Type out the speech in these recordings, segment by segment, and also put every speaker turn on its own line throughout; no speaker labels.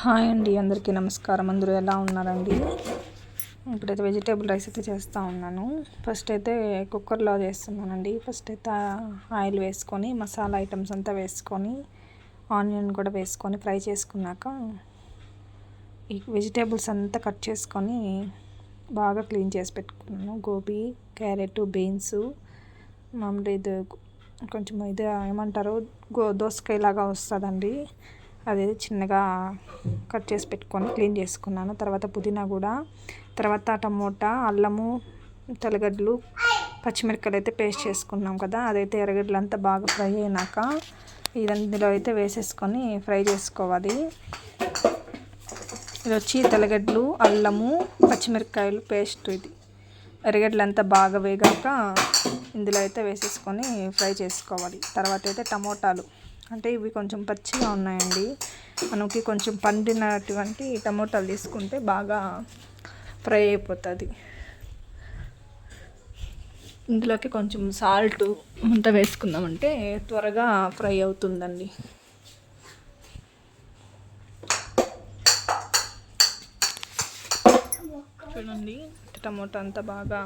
Hi అండి అందరికీ నమస్కారం. అందరూ ఎలా ఉన్నారండి? ఇప్పుడైతే వెజిటేబుల్ రైస్ అయితే చేస్తూ ఉన్నాను. ఫస్ట్ అయితే కుక్కర్లో చేస్తున్నానండి. ఫస్ట్ అయితే ఆయిల్ వేసుకొని మసాలా ఐటమ్స్ అంతా వేసుకొని ఆనియన్ కూడా వేసుకొని ఫ్రై చేసుకున్నాక ఈ వెజిటేబుల్స్ అంతా కట్ చేసుకొని బాగా క్లీన్ చేసి పెట్టుకున్నాను. గోబీ క్యారెట్ బీన్స్ మామూలు ఇది కొంచెం ఇది ఏమంటారు? గో దోసకాయలాగా వస్తుందండి. అది చిన్నగా కట్ చేసి పెట్టుకొని క్లీన్ చేసుకున్నాను. తర్వాత పుదీనా కూడా తర్వాత టమోటా అల్లము తెల్లగడ్డలు పచ్చిమిరపకాయలు అయితే పేస్ట్ చేసుకున్నాం కదా అదైతే ఎర్రగడ్డలు అంతా బాగా ఫ్రై అయినాక ఇదందులో అయితే వేసేసుకొని ఫ్రై చేసుకోవాలి. ఇది వచ్చి తెల్లగడ్డలు అల్లము పచ్చిమిరపకాయలు పేస్ట్ ఇది. ఎర్రగడ్డలంతా బాగా వేగాక ఇందులో అయితే వేసేసుకొని ఫ్రై చేసుకోవాలి. తర్వాత అయితే టమోటాలు. అంటే ఇవి కొంచెం పచ్చిగా ఉన్నాయండి. మనకి కొంచెం పండినటువంటి టమోటాలు తీసుకుంటే బాగా ఫ్రై అయిపోతుంది. ఇందులోకి కొంచెం సాల్ట్ అంతా వేసుకుందామంటే త్వరగా ఫ్రై అవుతుందండి. చూడండి టమోటా అంతా బాగా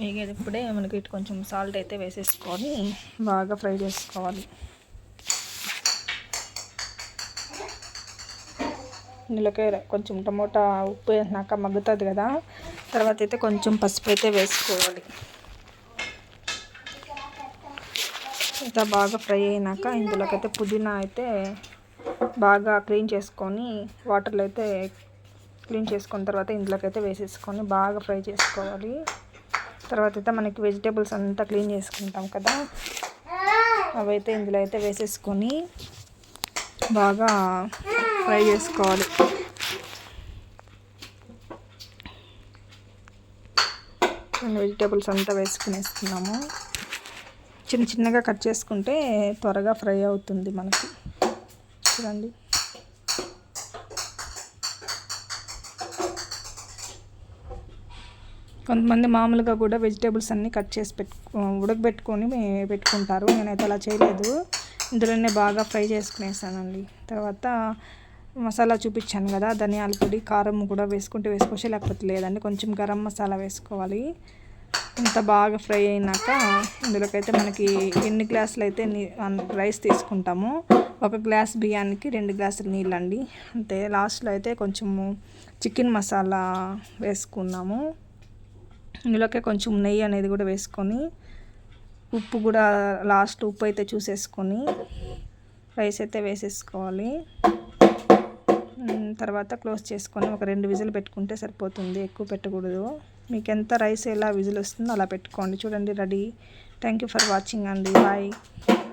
వేగేటప్పుడే మనకి ఇటు కొంచెం సాల్ట్ అయితే వేసేసుకొని బాగా ఫ్రై చేసుకోవాలి. ఇందులోకి కొంచెం టమోటా ఉప్పు వేసినాక మగ్గుతుంది కదా తర్వాత అయితే కొంచెం పసుపు అయితే వేసుకోవాలి. ఇంకా బాగా ఫ్రై అయినాక ఇందులోకైతే పుదీనా అయితే బాగా క్లీన్ చేసుకొని వాటర్లో అయితే క్లీన్ చేసుకున్న తర్వాత ఇందులోకైతే వేసేసుకొని బాగా ఫ్రై చేసుకోవాలి. తర్వాత అయితే మనకి వెజిటేబుల్స్ అంతా క్లీన్ చేసుకుంటాం కదా అవైతే ఇందులో అయితే వేసేసుకొని బాగా ఫ్రై చేసుకోవాలి వెజిటేబుల్స్ అంతా వేసుకునేస్తున్నాము. చిన్న చిన్నగా కట్ చేసుకుంటే త్వరగా ఫ్రై అవుతుంది మనకి. చూడండి. కొంతమంది మామూలుగా కూడా వెజిటేబుల్స్ అన్నీ కట్ చేసి పెట్టు ఉడకబెట్టుకొని పెట్టుకుంటారు. నేనైతే అలా చేయలేదు. ఇందులోనే బాగా ఫ్రై చేసుకునేసానండి. తర్వాత మసాలా చూపించాను కదా ధనియాల పొడి కారం కూడా వేసుకుంటే వేసుకోవచ్చు లేకపోతే లేదండి. కొంచెం గరం మసాలా వేసుకోవాలి. ఇంత బాగా ఫ్రై అయినాక ఇందులోకైతే మనకి ఎన్ని గ్లాసులు అయితే రైస్ తీసుకుంటామో ఒక గ్లాస్ బియ్యానికి రెండు గ్లాసులు నీళ్ళండి. అంతే లాస్ట్లో అయితే కొంచెము చికెన్ మసాలా వేసుకున్నాము. ఇందులోకి కొంచెం నెయ్యి అనేది కూడా వేసుకొని ఉప్పు కూడా లాస్ట్ ఉప్పు అయితే చూసేసుకొని రైస్ అయితే వేసేసుకోవాలి. తర్వాత క్లోజ్ చేసుకొని ఒక రెండు విజిల్ పెట్టుకుంటే సరిపోతుంది. ఎక్కువ పెట్టకూడదు. మీకు ఎంత రైస్ ఎలా విజిల్ వస్తుందో అలా పెట్టుకోండి. చూడండి ready. Thank you for watching అండి. బాయ్.